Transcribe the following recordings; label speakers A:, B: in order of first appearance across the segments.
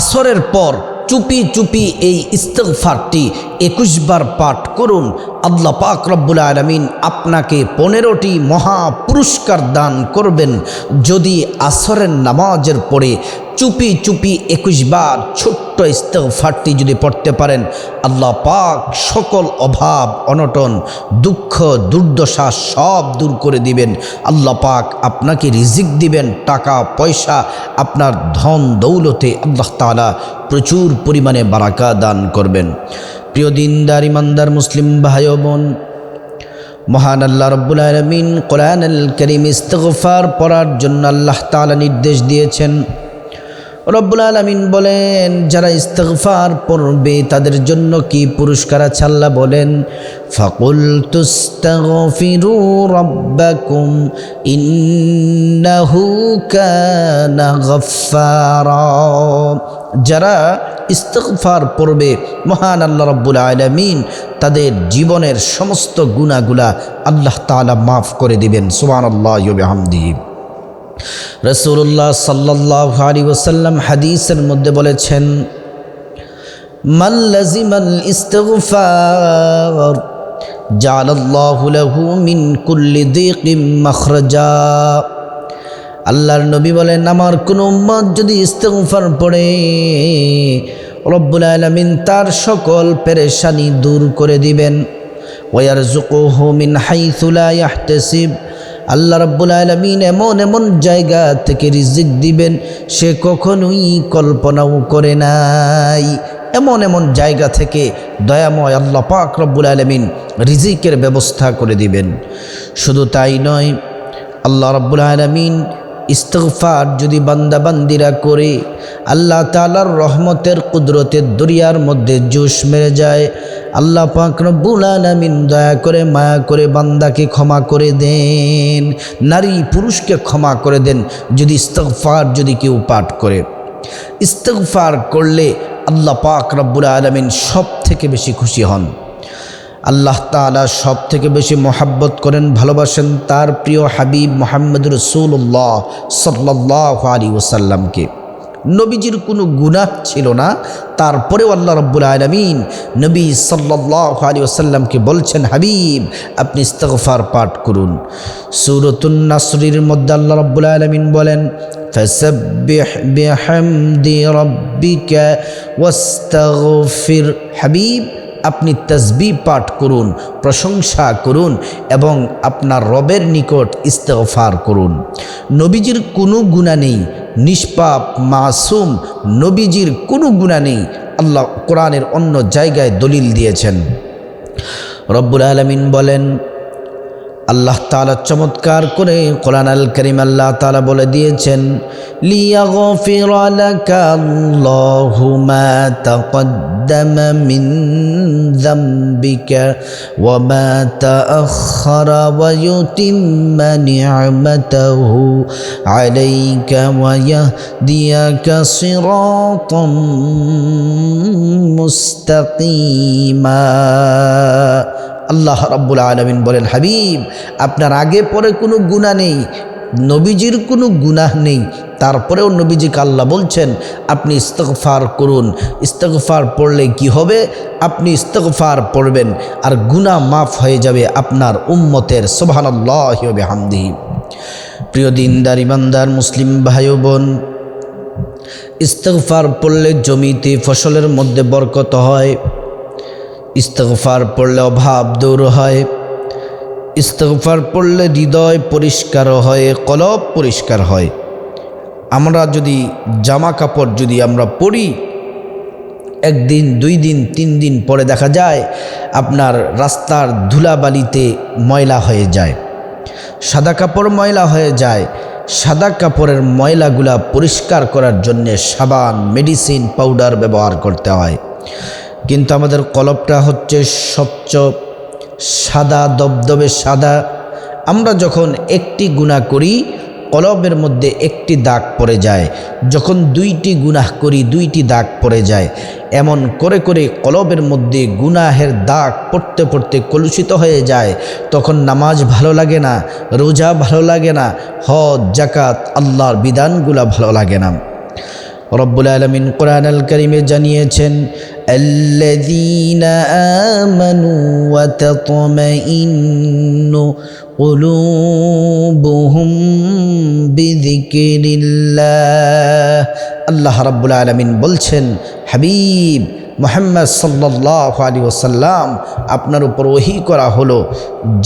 A: আসরের পর চুপি চুপি এই ইস্তফারটি একুশবার পাঠ করুন। আল্লাহ পাক রব্বুল আলমিন আপনাকে পনেরোটি মহা পুরস্কার দান করবেন। যদি আসরের নামাজের পরে চুপি চুপি একুশবার ছোট্ট ইস্তফারটি যদি পড়তে পারেন, আল্লাহ পাক সকল অভাব, অনটন, দুঃখ, দুর্দশা সব দূর করে দিবেন। আল্লাহ পাক আপনাকে রিজিক দিবেন, টাকা, পয়সা, আপনার ধন দৌলতে আল্লাহ তালা প্রচুর পরিমাণে বারাকা দান করবেন। প্রিয় দিনদার, ইমানদার, মুসলিম ভাই বোন, মহান আল্লাহ রব্বুল আলমিন কোরআন আল করিম ইস্তগফার পড়ার জন্য আল্লাহ তালা নির্দেশ দিয়েছেন রব্বুল আলমিন বলেন, যারা ইস্তগফার পড়বে তাদের জন্য কি পুরস্কার আছে আল্লাহ বলেন, ফাকুল তুস্তাগফিরু রব্বাকুম যারা ইস্তফার পড়বে, মহান আল্লাহ রব্বুল আলমিন তাদের জীবনের সমস্ত গুণাগুলা আল্লাহ তাআলা মাফ করে দিবেন, সুবহানাল্লাহ বিহামদিহি। রসুল্লাহ সাল্লাহ আলী ওসাল্লাম হাদিসের মধ্যে বলেছেন, মিন আল্লাহর নবী বলেন, আমার কোনো উম্মত যদি ইস্তগফার পড়ে, রব্বুল আলামিন তার সকল পেরেশানি দূর করে দিবেন। ওয়ারজুকুহু মিন হাইথু লা ইয়াহতাসিব। আল্লাহ রব্বুল আলমিন এমন এমন জায়গা থেকে রিজিক দিবেন, সে কখনোই কল্পনাও করে নাই। এমন এমন জায়গা থেকে দয়াময় আল্লাহ পাক রব্বুল আলমিন রিজিকের ব্যবস্থা করে দিবেন। শুধু তাই নয়, আল্লাহ রব্বুল আলমিন ইস্তফার যদি বান্দাবান্দিরা করে, আল্লাহ তালার রহমতের কুদরতের দরিয়ার মধ্যে জোশ মেরে যায়। আল্লাহ পাক রব্বুল আলামিন দয়া করে মায়া করে বান্দাকে ক্ষমা করে দেন, নারী পুরুষকে ক্ষমা করে দেন, যদি ইস্তফার যদি কেউ পাঠ করে। ইস্তফার করলে আল্লাহ পাক রব্বুল আলমিন সব থেকে বেশি খুশি হন। আল্লাহ তালা সব থেকে বেশি মোহাব্বত করেন ভালোবাসেন তার প্রিয় হাবিব মোহাম্মদ রসুল্লাহ সাল্লাহ আলী ওসাল্লামকে নবীজির কোনো গুনাহ ছিল না তারপরেও আল্লাহ রব্বুল আলমিন নবী সাল্লাহ আলী ওসাল্লামকে বলছেন হাবিব আপনি ইস্তফার পাঠ করুন সুরতুন নাসরির মধ্যে আল্লাহ রব্বুল আলমিন বলেন فسبح بحمد ربك واستغفر হাবিব আপনি তসবি পাঠ করুন, প্রশংসা করুন এবং আপনার রবের নিকট ইস্তফার করুন। নবীজির কোনো গুণা নেই, নিষ্পাপ, মাসুম নবীজির কোনো গুণা নেই, আল্লাহ কোরআনের অন্য জায়গায় দলিল দিয়েছেন। রব্বুল আলমিন বলেন আল্লাহ তালা চমৎকার করে কোরআন আল করিম আল্লাহ তালা বলে দিয়েছেন লিয়াগফির লাকা আল্লাহু মা তাকদ্দামা মিন যামবিকা ওয়া মা তাআখারা ওয়া ইউতিম্মা নি'মাতাহু আলাইকা ওয়া ইয়াহদিয়াকা সিরাতাম মুস্তাকিমা আল্লাহ রাব্বুল আলমিন বলেন, হাবিব, আপনার আগে পরে কোনো গুণা নেই, নবীজির কোনো গুনাহ নেই, তারপরেও নবীজিকে আল্লাহ বলছেন, আপনি ইস্তকফার করুন ইস্তকফার পড়লে কি হবে? আপনি ইস্তকফার পড়বেন, আর গুনাহ মাফ হয়ে যাবে আপনার উম্মতের সোভানাল্লাহ হবে হামদি প্রিয় দিনদার ইমানদার মুসলিম ভাই বোন ইস্তকফার পড়লে জমিতে ফসলের মধ্যে বরকত হয়। ইস্তফার পড়লে অভাব দূর হয়। ইস্তফার পড়লে হৃদয় পরিষ্কার হয়, কলব পরিষ্কার হয়। আমরা যদি জামা কাপড় যদি আমরা পরি, একদিন, দুই দিন, তিন দিন পরে দেখা যায় আপনার রাস্তার ধুলাবালিতে ময়লা হয়ে যায়। সাদা কাপড় ময়লা হয়ে যায়। সাদা কাপড়ের ময়লাগুলা পরিষ্কার করার জন্যে সাবান, মেডিসিন, পাউডার ব্যবহার করতে হয়। কিন্তু আমাদের কলপটা হচ্ছে স্বচ্ছ সাদা, দবদবে সাদা। আমরা যখন একটি গুণা করি, কলবের মধ্যে একটি দাগ পড়ে যায়। যখন দুইটি গুনাহ করি, দুইটি দাগ পড়ে যায়। এমন করে করে কলবের মধ্যে গুনাহের দাগ পড়তে পড়তে কলুষিত হয়ে যায়। তখন নামাজ ভালো লাগে না, রোজা ভালো লাগে না, হজ জাকাত আল্লাহর বিধানগুলা ভালো লাগে না। রব্বুল আলমিন কোরআন আল করিমে জানিয়েছেন الذين آمنوا وتطمئن قلوبهم بذكر الله আল্লাহ রাব্বুল আলমিন বলছেন হাবিব মোহাম্মদ সাল্লাহ আলী ওসাল্লাম আপনার উপর ওহি করা হলো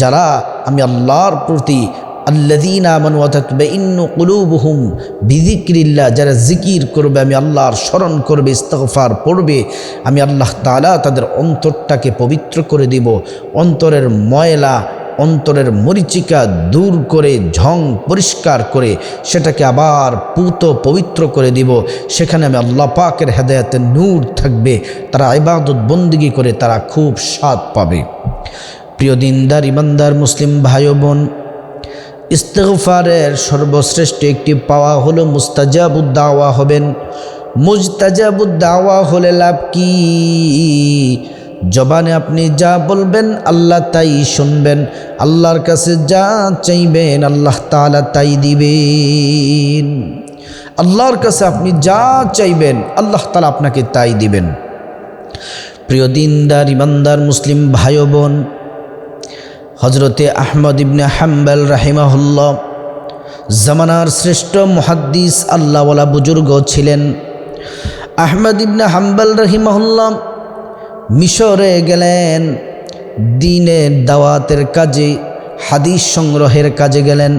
A: যারা আমি আল্লাহর প্রতি আল্লাদিন আমন ইন্নু কুলুবহুম বিদিক্রিল্লা যারা জিকির করবে, আমি আল্লাহর স্মরণ করবে ইস্তফার পড়বে, আমি আল্লাহ তালা তাদের অন্তরটাকে পবিত্র করে দিব। অন্তরের ময়লা, অন্তরের মরিচিকা দূর করে, ঝং পরিষ্কার করে, সেটাকে আবার পুত পবিত্র করে দিব। সেখানে আমি আল্লাহ পাকের হেদায়তে নূর থাকবে, তারা ইবাদত বন্দিগি করে তারা খুব স্বাদ পাবে। প্রিয় দিনদার, ইমানদার, মুসলিম ভাই বোন ইস্তফারের সর্বশ্রেষ্ঠ একটি পাওয়া হলো মুস্তাজাবুদ্দাওয়া হবেন। মুজতাজাবুদ্দাওয়া হলে লাভ কি? জবানে আপনি যা বলবেন আল্লাহ তাই শুনবেন। আল্লাহর কাছে যা চাইবেন আল্লাহ তালা তাই দিবেন। আল্লাহর কাছে আপনি যা চাইবেন আল্লাহ তালা আপনাকে তাই দিবেন। প্রিয় দিনদার, ইমানদার, মুসলিম ভাই বোন হজরতে আহমদ ইবনে হাম্বাল রাহিমাহুল্লাহ জামানার শ্রেষ্ঠ মহাদ্দিস আল্লাহওয়ালা বুজুর্গ ছিলেন। আহমদ ইবনে হাম্বাল রহিমাহুল্লাহ মিশরে গেলেন, দিনের দাওয়াতের কাজে, হাদিস সংগ্রহের কাজে গেলেন।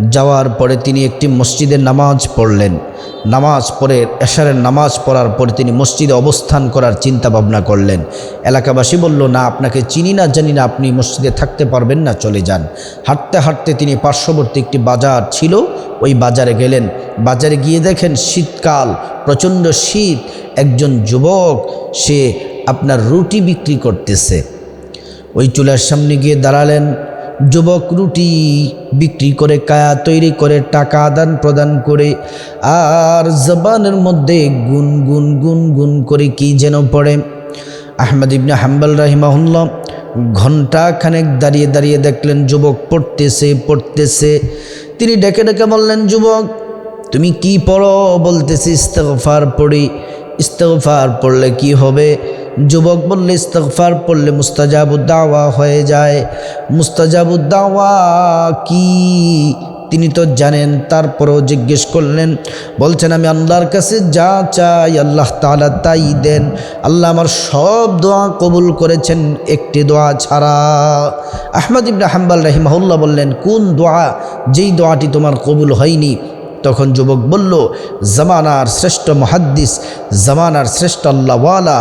A: যাওয়ার পরে তিনি একটি মসজিদে নামাজ পড়লেন। নামাজ পড়ে এশারের নামাজ পড়ার পরে তিনি মসজিদে অবস্থান করার চিন্তা ভাবনা করলেন। এলাকাবাসী বলল, না, আপনাকে চিনি না, জানি না, আপনি মসজিদে থাকতে পারবেন না, চলে যান। হাঁটতে হাঁটতে তিনি পার্শ্ববর্তী একটি বাজার ছিল, ওই বাজারে গেলেন। বাজারে গিয়ে দেখেন শীতকাল, প্রচণ্ড শীত। একজন যুবক, সে আপনার রুটি বিক্রি করতেছে। ওই চুলার সামনে গিয়ে দাঁড়ালেন। যুবক রুটি বিক্রি করে, কায়া তৈরি করে, টাকা আদান প্রদান করে, আর জবানের মধ্যে গুন গুন গুন গুন করে কি যেন পড়ে। আহমদ ইবনে হাম্বাল রাহিমাহুল্লাহ ঘণ্টা খানেক দাঁড়িয়ে দাঁড়িয়ে দেখলেন, যুবক পড়তেছে পড়তেছে। তিনি ডেকে ডেকে বললেন, যুবক, তুমি কি পড়ো? বলতেছি ইস্তফার পড়ি। ইস্তফার পড়লে কি হবে? যুবক বললে ইস্তফার পড়লে মুস্তাজাবুদ্দাওয়া হয়ে যায়। মুস্তাজাবুদ্দাওয়া কি? তিনি তো জানেন। তারপরও জিজ্ঞেস করলেন, বলছেন, আমি আল্লাহর কাছে যা চাই আল্লাহ তালা তাই দেন। আল্লাহ আমার সব দোয়া কবুল করেছেন, একটি দোয়া ছাড়া। আহমদ ইবনা হাম্বাল রাহিমাহুল্লাহ বললেন, কোন দোয়া? যেই দোয়াটি তোমার কবুল হয়নি তখন যুবক বলল, জামানার শ্রেষ্ঠ মহাদ্দিস, জামানার শ্রেষ্ঠ আল্লাহওয়ালা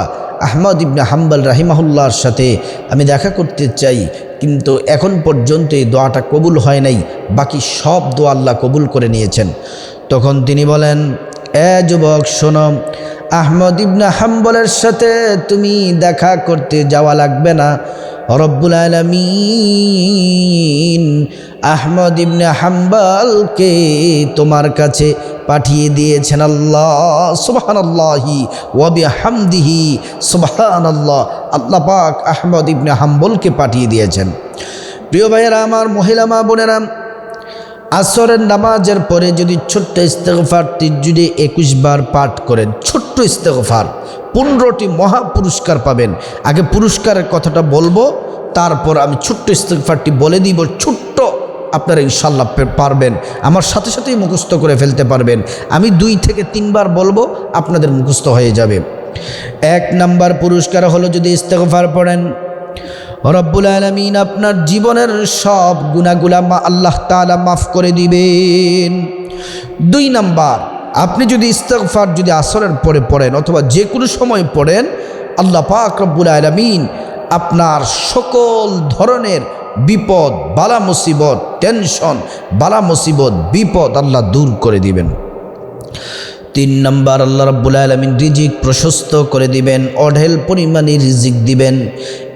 A: আহমদ ইবনে হাম্বাল রাহিমাহুল্লাহর সাথে আমি দেখা করতে চাই। কিন্তু এখন পর্যন্ত এই দোয়াটা কবুল হয় নাই, বাকি সব দোয়া আল্লাহ কবুল করে নিয়েছেন। তখন তিনি বলেন, এ যুবক, শোনো, আহমদ ইবনে হাম্বলের সাথে তুমি দেখা করতে যাওয়া লাগবে না। রব্বুল আলমিন আহমদ ইবনে হাম্বালকে তোমার কাছে পাঠিয়ে দিয়েছেন আল্লাহ সুবাহান আল্লাহি ওয়াবি হামদিহি সুবাহান আল্লাহ আল্লাহ পাক আহমদ ইবনে হাম্বলকে পাঠিয়ে দিয়েছেন। প্রিয় ভাইয়েরা, আমার মহিলা মা বোনেরা, আসরের নামাজের পরে যদি ছোট্ট ইস্তেগফার যদি একুশ বার পাঠ করেন, ছোট্ট ইস্তেগফার, পনেরোটি মহা পুরস্কার পাবেন। আগে পুরস্কারের কথাটা বলব, তারপর আমি ছোট্ট ইস্তেগফারটি বলে দিব, ছোট্ট আপনারা ইনশাল্লাহ পারবেন। আমার সাথে সাথেই মুখস্থ করে ফেলতে পারবেন। আমি দুই থেকে তিনবার বলব, আপনাদের মুখস্থ হয়ে যাবে। এক নাম্বার পুরস্কার হলো যদি ইস্তেগফার পড়েন। রব্বুল আলমিন আপনার জীবনের সব গুণাগুলা মা আল্লাহ তালা মাফ করে দিবেন। দুই নাম্বার, আপনি যদি ইস্তফার যদি আসরের পরে পড়েন অথবা যে কোনো সময় পড়েন, আল্লাহ পাক রব্বুল আলমিন আপনার সকল ধরনের বিপদ, বালা মুসিবত, টেনশন, বালা মুসিবত, বিপদ আল্লাহ দূর করে দিবেন। তিন নম্বর, আল্লাহ রাব্বুল আলমিন রিজিক প্রশস্ত করে দিবেন, অঢেল পরিমাণে রিজিক দিবেন।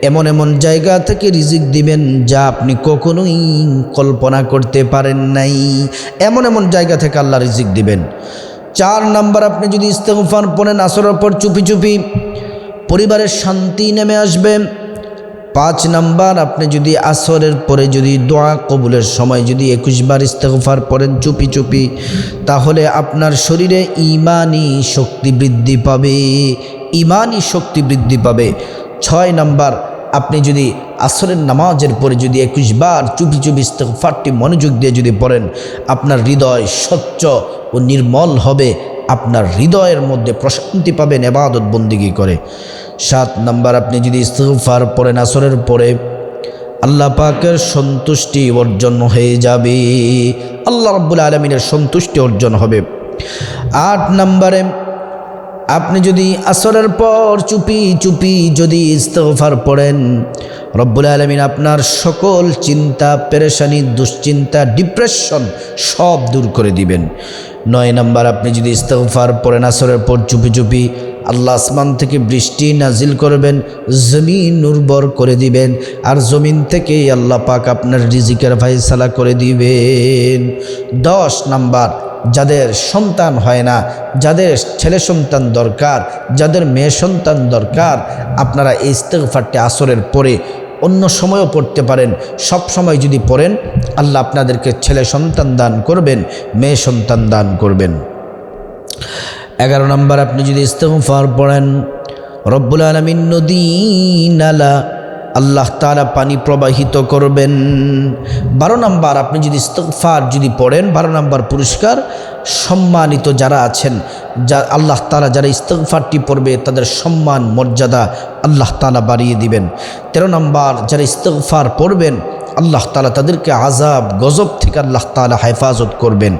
A: এমন এমন জায়গা থেকে রিজিক দিবেন যা আপনি কখনোই কল্পনা করতে পারেন নাই। এমন এমন জায়গা থেকে আল্লাহ রিজিক দিবেন। চার নাম্বার, আপনি যদি ইস্তেগফার পড়েন, আসরের পর চুপি চুপি পরিবারের শান্তি নেমে আসবে। পাঁচ নাম্বার, আপনি যদি আসরের পরে যদি দোয়া কবুলের সময় যদি একুশ বার ইস্তেগফার পড়েন চুপি চুপি, তাহলে আপনার শরীরে ইমানি শক্তি বৃদ্ধি পাবে। ইমানি শক্তি বৃদ্ধি পাবে। ছয় নাম্বার, আপনি যদি আসরের নামাজের পরে যদি একুশ বার চুপি চুপি ইস্তেগফারটি মনোযোগ দিয়ে যদি পড়েন, আপনার হৃদয় স্বচ্ছ ও নির্মল হবে। আপনার হৃদয়ের মধ্যে প্রশান্তি পাবেন, এবাদত বন্দিগি করে। সাত নাম্বার, আপনি যদি ইস্তেগফার পরে নাসরের পরে, আল্লাহ পাকের সন্তুষ্টি অর্জন হয়ে যাবে। আল্লাহ রব্বুল আলমিনের সন্তুষ্টি অর্জন হবে। আট নম্বরে, আপনি যদি আসরের পর চুপি চুপি যদি ইস্তফার পড়েন, রব্বুল আলমিন আপনার সকল চিন্তা, পেরেশানি, দুশ্চিন্তা, ডিপ্রেশন সব দূর করে দিবেন। নয় নাম্বার, আপনি যদি ইস্তফার পড়েন আসরের পর চুপি চুপি আল্লাহ আসমান থেকে বৃষ্টি নাজিল করবেন, জমিন উর্বর করে দিবেন, আর জমিন থেকে আল্লাহ পাক আপনার রিজিকের ফাইসালা করে দিবেন। দশ নাম্বার, যাদের সন্তান হয় না, যাদের ছেলে সন্তান দরকার, যাদের মেয়ে সন্তান দরকার, আপনারা এই ইস্তেগফারটি আসরের পরে অন্য সময়ও পড়তে পারেন। সব সময় যদি পড়েন, আল্লাহ আপনাদেরকে ছেলে সন্তান দান করবেন, মেয়ে সন্তান দান করবেন। এগারো নম্বর, আপনি যদি ইস্তেগফার পড়েন, রব্বুল আলমিন নদী নালা আল্লাহ তালা পানি প্রবাহিত করবেন। বারো নম্বর, আপনি যদি ইস্তফার যদি পড়েন, বারো নম্বর পুরস্কার, সম্মানিত যারা আছেন, যা আল্লাহ তালা যারা ইস্তফারটি পড়বে, তাদের সম্মান, মর্যাদা আল্লাহ তালা বাড়িয়ে দিবেন। তেরো নম্বর, যারা ইস্তফার পড়বেন আল্লাহ তালা তাদেরকে আজাব গজব থেকে আল্লাহ তালা হেফাজত করবেন।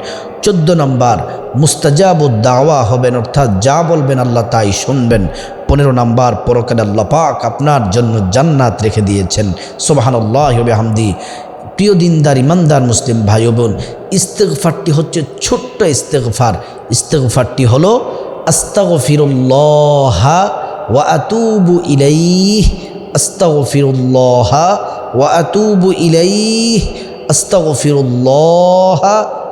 A: চোদ্দ নম্বর, মুস্তাজাব দাওয়া হবেন, অর্থাৎ যা বলবেন আল্লাহ তাই শুনবেন। পনেরো নম্বর, পরকাল আল্লাহ পাক আপনার জন্য জান্নাত রেখে দিয়েছেন। সোবাহানুল্লাহ হামদি প্রিয় দিনদার, ইমানদার মুসলিম ভাই বোন, ইস্তেগফারটি হচ্ছে ছোট্ট ইস্তেগফার। ইস্তেগফারটি হলো, আস্তাগফিরুল্লাহ ওয়া আতুবু ইলাইহ, আস্তাগফিরুল্লাহ ওয়া আতুবু ইলাইহ, আস্তাগফিরুল্লাহ,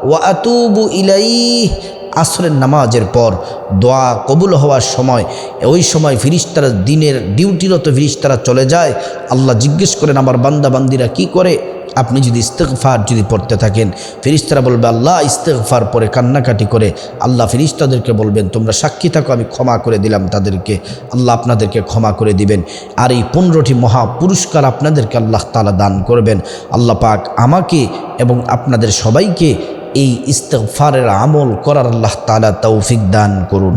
A: ওয়া আতুবু ইলাইহ। আসরের নামাজের পর দোয়া কবুল হওয়ার সময়, ওই সময় ফিরিস্তারা দিনের ডিউটিরত ফিরিস্তারা চলে যায়। আল্লাহ জিজ্ঞেস করেন, আমার বান্দা বান্দিরা কি করে? আপনি যদি ইস্তেকফার যদি পড়তে থাকেন ফিরিস্তারা বলবে, আল্লাহ ইস্তেকফার পরে কান্নাকাটি করে। আল্লাহ ফিরিস্তাদেরকে বলবেন, তোমরা সাক্ষী থাকো, আমি ক্ষমা করে দিলাম তাদেরকে। আল্লাহ আপনাদেরকে ক্ষমা করে দিবেন। আর এই পনেরোটি মহা পুরস্কার আপনাদেরকে আল্লাহ তালা দান করবেন। আল্লাহ পাক আমাকে এবং আপনাদের সবাইকে এই ইস্তেগফারের আমল করার আল্লাহ তালা তৌফিক দান করুন।